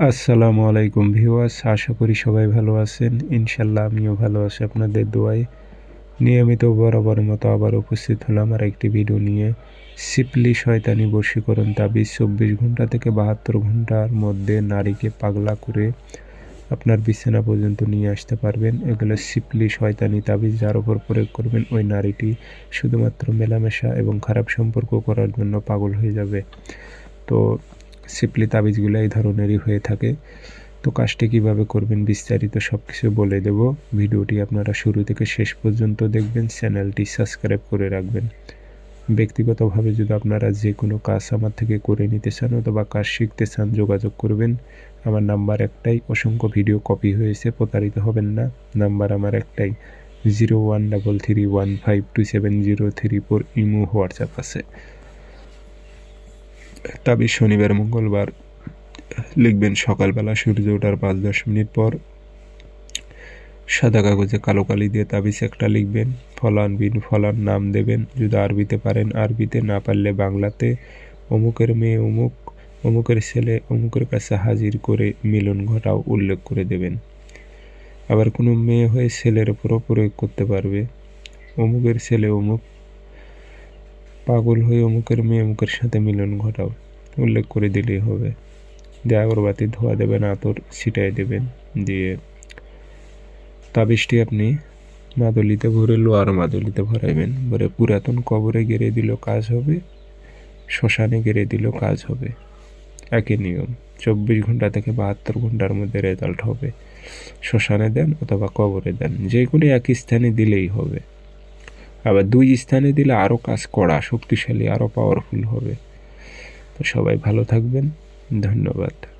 আসসালামু আলাইকুম ভিউয়ার্স, আশা করি সবাই ভালো আছেন। ইনশাল্লাহ আমিও ভালো আছি আপনাদের দোয়ায়। নিয়মিত বরাবর মতো আবার উপস্থিত হলাম আর একটি ভিডিও নিয়ে। সিপলি শয়তানি বশীকরণ তাবিজ চব্বিশ ঘণ্টা থেকে বাহাত্তর ঘণ্টার মধ্যে নারীকে পাগলা করে আপনার বিছানা পর্যন্ত নিয়ে আসতে পারবেন। এগুলো সিপলি শয়তানি তাবিজ, যার উপর প্রয়োগ করবেন ওই নারীটি। শুধুমাত্র মেলামেশা এবং খারাপ সম্পর্ক করার জন্য পাগল হয়ে যাবে। তো সিপলি তাবিজগুলো এই ধরনেরই হয়ে থাকে। তো কাজটি কীভাবে করবেন বিস্তারিত সব কিছু বলে দেব। ভিডিওটি আপনারা শুরু থেকে শেষ পর্যন্ত দেখবেন, চ্যানেলটি সাবস্ক্রাইব করে রাখবেন। ব্যক্তিগতভাবে যদি আপনারা যে কোনো কাজ আমার থেকে করে নিতে চান অথবা কাজ শিখতে চান, যোগাযোগ করবেন। আমার নাম্বার একটাই, অসংখ্য ভিডিও কপি হয়েছে, প্রতারিত হবেন না। নাম্বার আমার একটাই, zero one double three one five two seven zero three four, Imo, WhatsApp আছে। তাবিজ শনিবার, মঙ্গলবার লিখবেন সকালবেলা সূর্য ওঠার পাঁচ দশ মিনিট পর। সাদা কাগজে কালো কালি দিয়ে তাবিজ একটা লিখবেন। ফলান বিন ফলান নাম দেবেন। যদি আরবিতে পারেন, আরবিতে না পারলে বাংলাতে। অমুকের মেয়ে অমুক, অমুকের ছেলে অমুকের কাছে হাজির করে মিলন ঘটাও উল্লেখ করে দেবেন। আবার কোনো মেয়ে হয়ে ছেলের উপরও প্রয়োগ করতে পারবে। অমুকের ছেলে অমুক পাগল হয়ে অমুকের মেয়ে অমুকের সাথে মিলন ঘটাও। উল্লেখ করে দিলেই হবে। দিয়ে আগরবাতি ধোয়া দেবেন আতর ছিটাই দেবেন। দিয়ে তাবিজটি আপনি মাদলিতে ভরে লোয়ার মাদলিতে ভরাইবেন। ভরে পুরাতন কবরে গেড়ে দিল, কাজ হবে। শ্মশানে গেড়ে দিল, কাজ হবে। একই নিয়ম, চব্বিশ ঘণ্টা থেকে বাহাত্তর ঘণ্টার মধ্যে রেজাল্ট হবে। শ্মশানে দেন অথবা কবরে দেন যে কোনো এক স্থানে দিলেই হবে। আবার দুই স্থানে দিলে আরও কাজ করা, শক্তিশালী আরও পাওয়ারফুল হবে। তো সবাই ভালো থাকবেন। ধন্যবাদ।